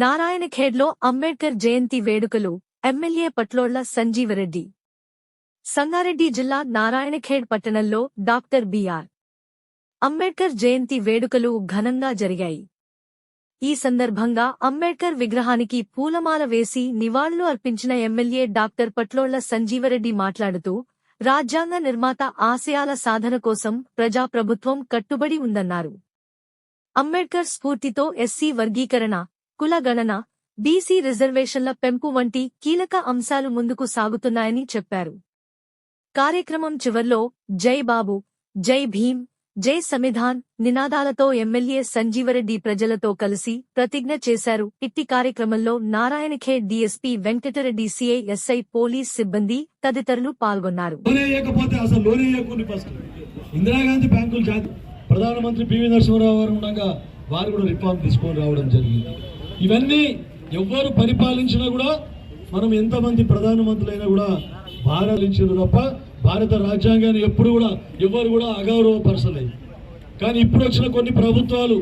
నారాయణఖేడ్లో అంబేడ్కర్ జయంతి వేడుకలు ఎమ్మెల్యే పట్లోళ్ళ సంజీవరెడ్డి. సంగారెడ్డి జిల్లా నారాయణఖేడ్ పట్టణంలో డాక్టర్ బిఆర్. అంబేడ్కర్ జయంతి వేడుకలు ఘనంగా జరిగాయి. ఈ సందర్భంగా అంబేడ్కర్ విగ్రహానికి పూలమాల వేసి నివాళులు అర్పించిన ఎమ్మెల్యే డాక్టర్ పట్లోళ్ళ సంజీవరెడ్డి మాట్లాడుతూ రాజ్యాంగ నిర్మాత ఆశయాల సాధన కోసం ప్రజాప్రభుత్వం కట్టుబడి ఉందన్నారు. అంబేడ్కర్ స్ఫూర్తితో ఎస్సీ వర్గీకరణ కుల గణన బీసీ రిజర్వేషన్ల పెంపు వంటి కీలక అంశాలు ముందుకు సాగుతున్నాయని చెప్పారు. కార్యక్రమం చివర్లో జై బాబు జై భీమ్ జై సంవిధాన్ నినాదాలతో ఎమ్మెల్యే సంజీవరెడ్డి ప్రజలతో కలిసి ప్రతిజ్ఞ చేశారు. ఇట్టి కార్యక్రమంలో నారాయణఖే DSP Venkatreddy CI SI police సిబ్బంది తదితరులు పాల్గొన్నారు. ఇందిరాగాంధీ బ్యాంకులు ప్రధానమంత్రి పివి నరసింహరావు గారు ఉండగా వారు కూడా రిఫార్మ్ తీసుకొని రావడం జరిగింది. ఇవన్నీ ఎవ్వరు పరిపాలించినా కూడా మనం ఎంతమంది ప్రధానమంత్రులైనా కూడా భారతించారు తప్ప భారత రాజ్యాంగాన్ని ఎప్పుడు కూడా ఎవరు కూడా అగౌరవపరచలేదు. కానీ ఇప్పుడు వచ్చిన కొన్ని ప్రభుత్వాలు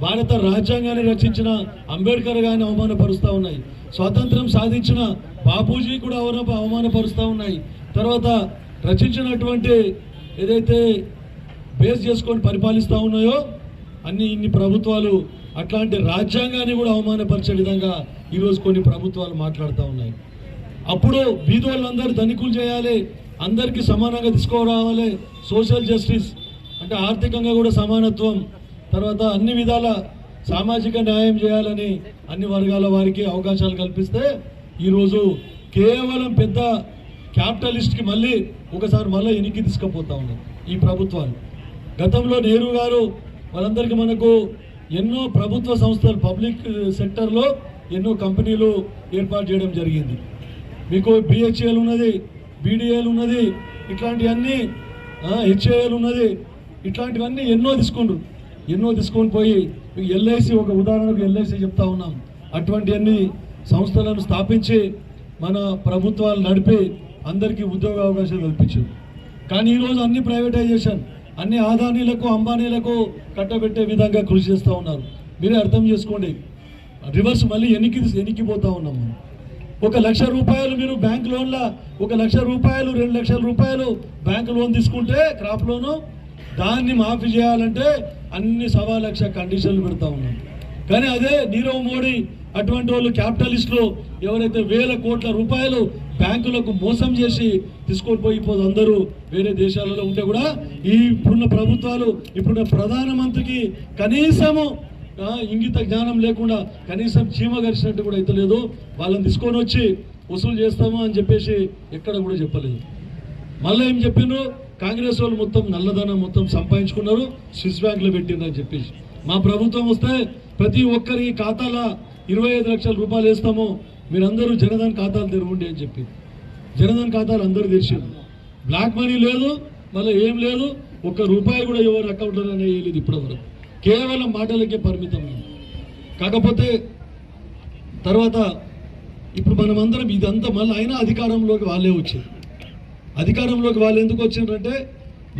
భారత రాజ్యాంగాన్ని రచించిన అంబేద్కర్ గారిని అవమానపరుస్తూ ఉన్నాయి. స్వాతంత్రం సాధించిన బాపూజీ కూడా అవన అవమానపరుస్తూ ఉన్నాయి. తర్వాత రచించినటువంటి ఏదైతే బేస్ చేసుకొని పరిపాలిస్తూ ఉన్నాయో అన్ని ఇన్ని ప్రభుత్వాలు అట్లాంటి రాజ్యాంగాన్ని కూడా అవమానపరిచే విధంగా ఈరోజు కొన్ని ప్రభుత్వాలు మాట్లాడుతూ ఉన్నాయి. అప్పుడు బీదోళ్ళందరూ ధనికులు చేయాలి అందరికీ సమానంగా తీసుకురావాలి సోషల్ జస్టిస్ అంటే ఆర్థికంగా కూడా సమానత్వం తర్వాత అన్ని విధాల సామాజిక న్యాయం చేయాలని అన్ని వర్గాల వారికి అవకాశాలు కల్పిస్తే ఈరోజు కేవలం పెద్ద క్యాపిటలిస్ట్కి మళ్ళీ ఒకసారి మళ్ళీ ఎనికి తీసుకుపోతా ఉన్నాయి ఈ ప్రభుత్వాలు. గతంలో నెహ్రూ గారు వాళ్ళందరికీ మనకు ఎన్నో ప్రభుత్వ సంస్థలు పబ్లిక్ uh, సెక్టర్లో ఎన్నో కంపెనీలు ఏర్పాటు చేయడం జరిగింది. మీకు బిహెచ్ఎల్ ఉన్నది బీడీఏలు ఉన్నది ఇట్లాంటివన్నీ హెచ్ఏఎల్ ఉన్నది ఇట్లాంటివన్నీ ఎన్నో తీసుకుండ్రు. ఎన్నో తీసుకొని పోయి ఎల్ఐసి ఒక ఉదాహరణకు ఎల్ఐసి చెప్తా ఉన్నాం. అటువంటివన్నీ సంస్థలను స్థాపించి మన ప్రభుత్వాలు నడిపి అందరికీ ఉద్యోగ అవకాశాలు కల్పించారు. కానీ ఈరోజు అన్ని ప్రైవేటైజేషన్ అన్ని ఆదానీలకు అంబానీలకు కట్టబెట్టే విధంగా కృషి చేస్తూ ఉన్నారు. మీరే అర్థం చేసుకోండి. రివర్స్ మళ్ళీ ఎనికి ఎనికిపోతూ ఉన్నాం మనం ఒక లక్ష రూపాయలు మీరు బ్యాంక్ లోన్ల ఒక లక్ష రూపాయలు రెండు లక్షల రూపాయలు బ్యాంక్ లోన్ తీసుకుంటే క్రాప్ లోను దాన్ని మాఫీ చేయాలంటే అన్ని సవా లక్ష కండిషన్లు పెడతా ఉన్నాం. కానీ అదే నీరవ్ మోడీ అటువంటి వాళ్ళు క్యాపిటలిస్టులు ఎవరైతే వేల కోట్ల రూపాయలు బ్యాంకులకు మోసం చేసి తీసుకొని పోయిపోదు అందరూ వేరే దేశాలలో ఉంటే కూడా ఈ ఇప్పుడున్న ప్రభుత్వాలు ఇప్పుడున్న ప్రధానమంత్రికి కనీసము ఇంగిత జ్ఞానం లేకుండా కనీసం చీమ గరిచినట్టు కూడా అయితే లేదు వాళ్ళని తీసుకొని వచ్చి వసూలు చేస్తాము అని చెప్పేసి ఎక్కడ కూడా చెప్పలేదు. మళ్ళీ ఏం చెప్పిండ్రు? కాంగ్రెస్ వాళ్ళు మొత్తం నల్లధనం మొత్తం సంపాదించుకున్నారు స్విస్ బ్యాంక్లో పెట్టిండ్రు అని చెప్పేసి. మా ప్రభుత్వం వస్తే ప్రతి ఒక్కరి ఖాతాల ఇరవై ఐదు లక్షల రూపాయలు వేస్తాము మీరందరూ జనధన్ ఖాతాలు తెరవండి అని చెప్పింది జనధన్ ఖాతాలు అందరూ తెరిచారు. బ్లాక్ మనీ లేదు మళ్ళీ ఏం లేదు ఒక్క రూపాయి కూడా ఎవరి అకౌంట్లో వేయలేదు ఇప్పటివరకు. కేవలం మాటలకే పరిమితం కాకపోతే తర్వాత ఇప్పుడు మనమందరం ఇదంతా మళ్ళీ అయినా అధికారంలోకి వాళ్ళే వచ్చారు. అధికారంలోకి వాళ్ళు ఎందుకు వచ్చారంటే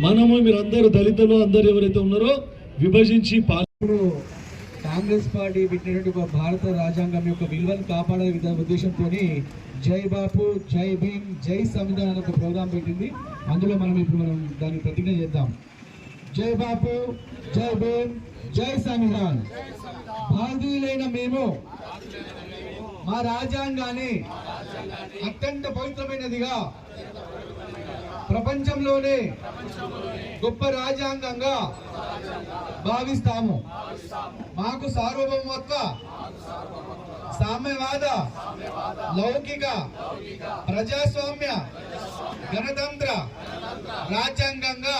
మనము మీరందరూ దళితులు అందరు ఎవరైతే ఉన్నారో విభజించి పాలి కాంగ్రెస్ పార్టీ పెట్టినటువంటి ఒక భారత రాజ్యాంగం యొక్క విలువను కాపాడే విధ ఉద్దేశంతో జై బాపు జై భీమ్ జై సంవిధాన్ అనే ఒక ప్రోగ్రాం పెట్టింది. అందులో మనం ఇప్పుడు మనం దాన్ని ప్రతిజ్ఞ చేద్దాం. జై బాపు జై భీమ్ జై సంవిధాన్. భారతీయులైన మేము మా రాజ్యాంగాన్ని అత్యంత పవిత్రమైనదిగా ప్రపంచంలోనే గొప్ప రాజ్యాంగంగా భావిస్తాము. మాకు సార్వభౌమత్వ సామ్యవాద లౌకిక ప్రజాస్వామ్య గణతంత్ర రాజ్యాంగంగా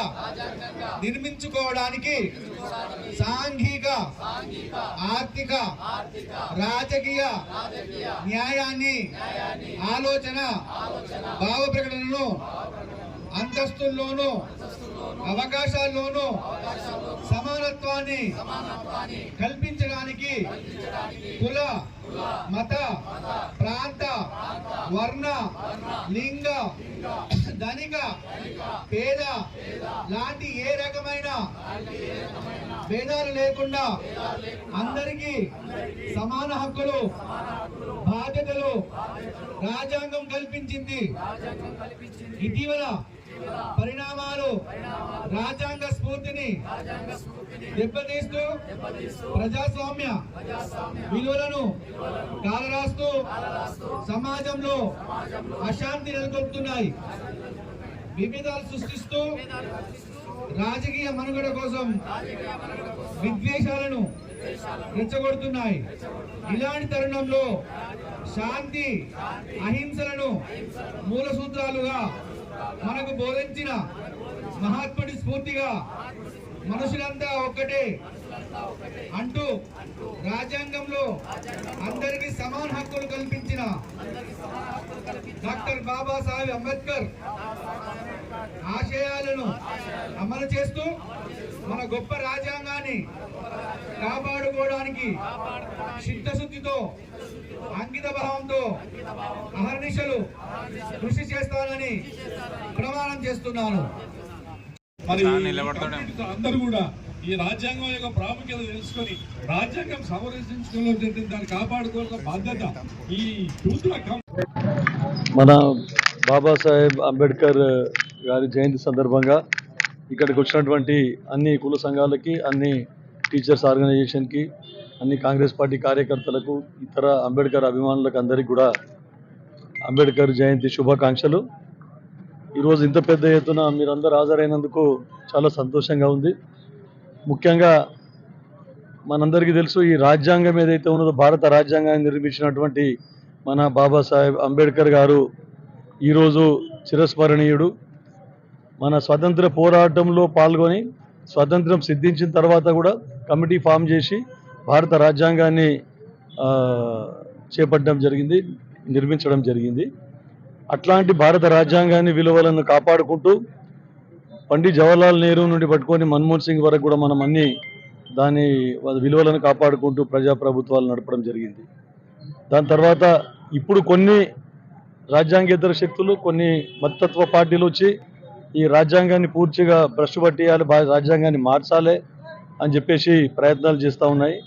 నిర్మించుకోవడానికి సాంఘిక ఆర్థిక రాజకీయ న్యాయాన్ని ఆలోచన భావ ప్రకటనను అంతస్తుల్లోనూ అవకాశాల్లోనూ సమానత్వాన్ని కల్పించడానికి కుల మత ప్రాంత వర్ణ లింగ ధనిక పేద లాంటి ఏ రకమైన భేదాలు లేకుండా అందరికీ సమాన హక్కులు బాధ్యతలు రాజ్యాంగం కల్పించింది. ఇటీవల పరిణామాలు రాజ్యాంగ స్ఫూర్తిని దెబ్బతీస్తూ ప్రజాస్వామ్య విలువలను కాలరాస్తూ సమాజంలో అశాంతి నెలకొల్పుతున్నాయి. విభేదాలు సృష్టిస్తూ రాజకీయ మనుగడ కోసం విద్వేషాలను రెచ్చగొడుతున్నాయి. ఇలాంటి తరుణంలో శాంతి అహింసలను మూల సూత్రాలుగా మనకు బోధించిన మహాత్ముడి స్ఫూర్తిగా మనుషులంతా ఒక్కటే అంటూ రాజ్యాంగంలో అందరికీ సమాన హక్కులు కల్పించిన డాక్టర్ బాబాసాహెబ్ అంబేద్కర్ ఆశయాలను అమలు చేస్తూ మన గొప్ప రాజ్యాంగాన్ని కాపాడుకోవడానికి చిత్తశుద్ధితో అంకిత భావంతో అహర్నిశలు కృషి చేస్తానని ప్రమాణం చేస్తున్నాను మరి. అందరూ కూడా ఈ రాజ్యాంగం యొక్క ప్రాముఖ్యత తెలుసుకొని రాజ్యాంగం సంరక్షించుకోవడం జరిగింది దాన్ని కాపాడుకోవాల్సిన బాధ్యత ఈ మన బాబాసాహెబ్ అంబేద్కర్ గారి జయంతి సందర్భంగా ఇక్కడికి వచ్చినటువంటి అన్ని కుల సంఘాలకి అన్ని టీచర్స్ ఆర్గనైజేషన్కి అన్ని కాంగ్రెస్ పార్టీ కార్యకర్తలకు ఇతర అంబేద్కర్ అభిమానులకు అందరికీ కూడా అంబేద్కర్ జయంతి శుభాకాంక్షలు. ఈరోజు ఇంత పెద్ద ఎత్తున మీరందరూ హాజరైనందుకు చాలా సంతోషంగా ఉంది. ముఖ్యంగా మనందరికీ తెలుసు ఈ రాజ్యాంగం ఏదైతే ఉన్నదో భారత రాజ్యాంగాన్ని నిర్మించినటువంటి మన బాబాసాహెబ్ అంబేద్కర్ గారు ఈరోజు చిరస్మరణీయుడు. మన స్వతంత్ర పోరాటంలో పాల్గొని స్వతంత్రం సిద్ధించిన తర్వాత కూడా కమిటీ ఫామ్ చేసి భారత రాజ్యాంగాన్ని చేపట్టడం జరిగింది నిర్మించడం జరిగింది. అట్లాంటి భారత రాజ్యాంగాన్ని విలువలను కాపాడుకుంటూ పండిట్ జవహర్లాల్ నెహ్రూ నుండి పట్టుకొని మన్మోహన్ సింగ్ వరకు కూడా మనం అన్ని దాని విలువలను కాపాడుకుంటూ ప్రజాప్రభుత్వాలు నడపడం జరిగింది. దాని తర్వాత ఇప్పుడు కొన్ని రాజ్యాంగేతర శక్తులు కొన్ని మతత్వ పార్టీలు వచ్చి ఈ రాజ్యాంగాన్ని పూర్తిగా భ్రష్ పట్టేయాలి రాజ్యాంగాన్ని మార్చాలి అని చెప్పేసి ప్రయత్నాలు చేస్తూ ఉన్నాయి.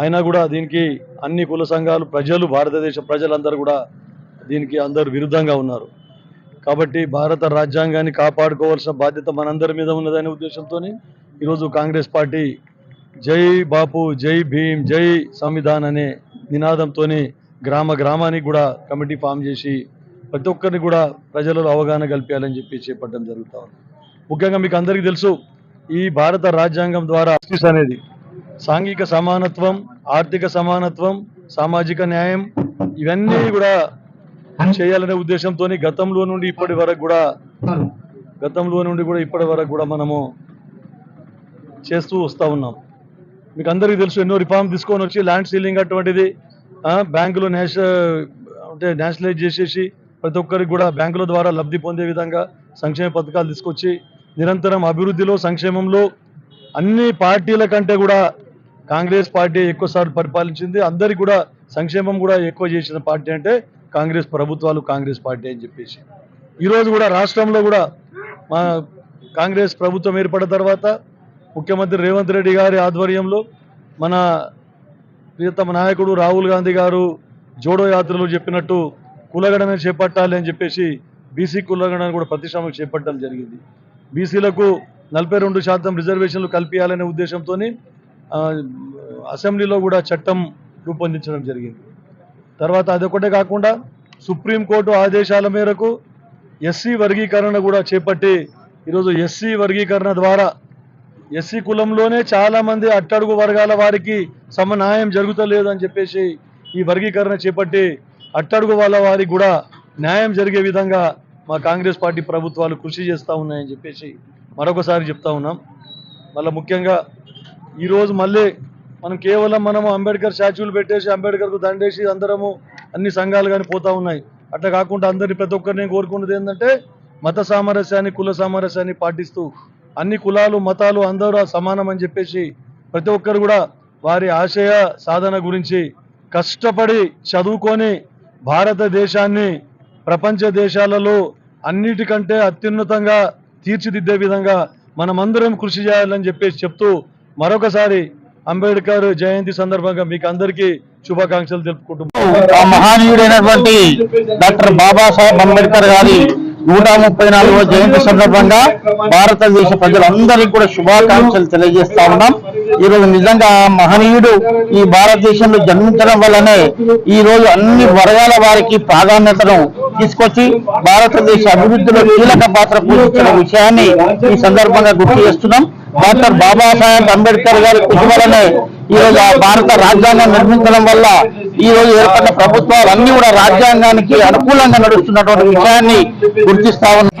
అయినా కూడా దీనికి అన్ని కుల సంఘాలు ప్రజలు భారతదేశ ప్రజలందరూ కూడా దీనికి అందరూ విరుద్ధంగా ఉన్నారు. కాబట్టి భారత రాజ్యాంగాన్ని కాపాడుకోవాల్సిన బాధ్యత మనందరి మీద ఉన్నదనే ఉద్దేశంతో ఈరోజు కాంగ్రెస్ పార్టీ జై బాపు జై భీమ్ జై సంవిధాన్ అనే నినాదంతో గ్రామ గ్రామానికి కూడా కమిటీ ఫామ్ చేసి ప్రతి ఒక్కరిని కూడా ప్రజలలో అవగాహన కల్పించాలని చెప్పి చేపట్టడం జరుగుతూ ఉంది. ముఖ్యంగా మీకు అందరికీ తెలుసు ఈ భారత రాజ్యాంగం ద్వారా అనేది సాంఘిక సమానత్వం ఆర్థిక సమానత్వం సామాజిక న్యాయం ఇవన్నీ కూడా చేయాలనే ఉద్దేశంతో గతంలో నుండి ఇప్పటి వరకు కూడా గతంలో నుండి కూడా ఇప్పటి వరకు కూడా మనము చేస్తూ వస్తూ ఉన్నాం. మీకు అందరికీ తెలుసు ఎన్నో రిఫార్మ్ తీసుకొని వచ్చి ల్యాండ్ సీలింగ్ అటువంటిది బ్యాంకులో నేష అంటే నేషనలైజ్ చేసేసి ప్రతి ఒక్కరికి కూడా బ్యాంకుల ద్వారా లబ్ధి పొందే విధంగా సంక్షేమ పథకాలు తీసుకొచ్చి నిరంతరం అభివృద్ధిలో సంక్షేమంలో అన్ని పార్టీల కంటే కూడా కాంగ్రెస్ పార్టీ ఎక్కువసార్లు పరిపాలించింది. అందరికి కూడా సంక్షేమం కూడా ఎక్కువ చేసిన పార్టీ అంటే కాంగ్రెస్ ప్రభుత్వాలు కాంగ్రెస్ పార్టీ అని చెప్పేసి. ఈరోజు కూడా రాష్ట్రంలో కూడా మా కాంగ్రెస్ ప్రభుత్వం ఏర్పడిన తర్వాత ముఖ్యమంత్రి రేవంత్ రెడ్డి గారి ఆధ్వర్యంలో మన ప్రియతమ నాయకుడు రాహుల్ గాంధీ గారు జోడో యాత్రలు చెప్పినట్టు కులగణన చేపట్టాలి అని చెప్పేసి బీసీ కులగణన కూడా ప్రతిష్టమకు చేపట్టడం జరిగింది. బీసీలకు నలభై రెండు శాతం రిజర్వేషన్లు కల్పించాలనే ఉద్దేశంతో అసెంబ్లీలో కూడా చట్టం రూపొందించడం జరిగింది. తర్వాత అదొకటే కాకుండా సుప్రీంకోర్టు ఆదేశాల మేరకు ఎస్సీ వర్గీకరణ కూడా చేపట్టి ఈరోజు ఎస్సీ వర్గీకరణ ద్వారా ఎస్సీ కులంలోనే చాలామంది అట్టడుగు వర్గాల వారికి సమన్యాయం జరుగుతలేదు అని చెప్పేసి ఈ వర్గీకరణ చేపట్టి అట్టడుగు వాళ్ళ వారికి కూడా న్యాయం జరిగే విధంగా మా కాంగ్రెస్ పార్టీ ప్రభుత్వాలు కృషి చేస్తూ ఉన్నాయని చెప్పేసి మరొకసారి చెప్తా ఉన్నాం. మళ్ళీ ముఖ్యంగా ఈరోజు మళ్ళీ మనం కేవలం మనము అంబేద్కర్ స్టాచ్యూలు పెట్టేసి అంబేద్కర్కు దండేసి అందరము అన్ని సంఘాలు కానీ పోతా ఉన్నాయి. అట్లా కాకుండా అందరినీ ప్రతి ఒక్కరిని కోరుకున్నది ఏంటంటే మత సామరస్యాన్ని కుల సామరస్యాన్ని పాటిస్తూ అన్ని కులాలు మతాలు అందరూ సమానం అని చెప్పేసి ప్రతి ఒక్కరు కూడా వారి ఆశయ సాధన గురించి కష్టపడి చదువుకొని భారతదేశాన్ని ప్రపంచ దేశాలలో అన్నిటికంటే అత్యున్నతంగా తీర్చిదిద్దే విధంగా మనమందరం కృషి చేయాలని చెప్పేసి చెప్తూ మరొకసారి అంబేద్కర్ జయంతి సందర్భంగా మీకు అందరికీ శుభాకాంక్షలు తెలుపుకుంటున్నాం. ఆ మహానీయుడైనటువంటి డాక్టర్ బాబాసాహెబ్ అంబేద్కర్ గారి నూట ముప్పై నాలుగవ జయంతి సందర్భంగా భారతదేశ ప్రజలందరికీ కూడా శుభాకాంక్షలు తెలియజేస్తా ఉన్నాం. ఈ రోజు నిజంగా ఆ మహనీయుడు ఈ భారతదేశంలో జన్మించడం వల్లనే ఈ రోజు అన్ని వర్గాల వారికి ప్రాధాన్యతను తీసుకొచ్చి భారతదేశ అభివృద్ధిలో కీలక పాత్ర పోషించిన విషయాన్ని ఈ సందర్భంగా గుర్తు చేస్తున్నాం. డాక్టర్ బాబాసాహెబ్ అంబేద్కర్ గారి కృషి వల్లనే ఈ ఆ భారత రాజ్యాంగం నిర్మించడం వల్ల ఈ రోజు ఏర్పడిన ప్రభుత్వాలు అన్ని కూడా రాజ్యాంగానికి అనుకూలంగా నడుస్తున్నటువంటి విషయాన్ని గుర్తిస్తా ఉన్నాం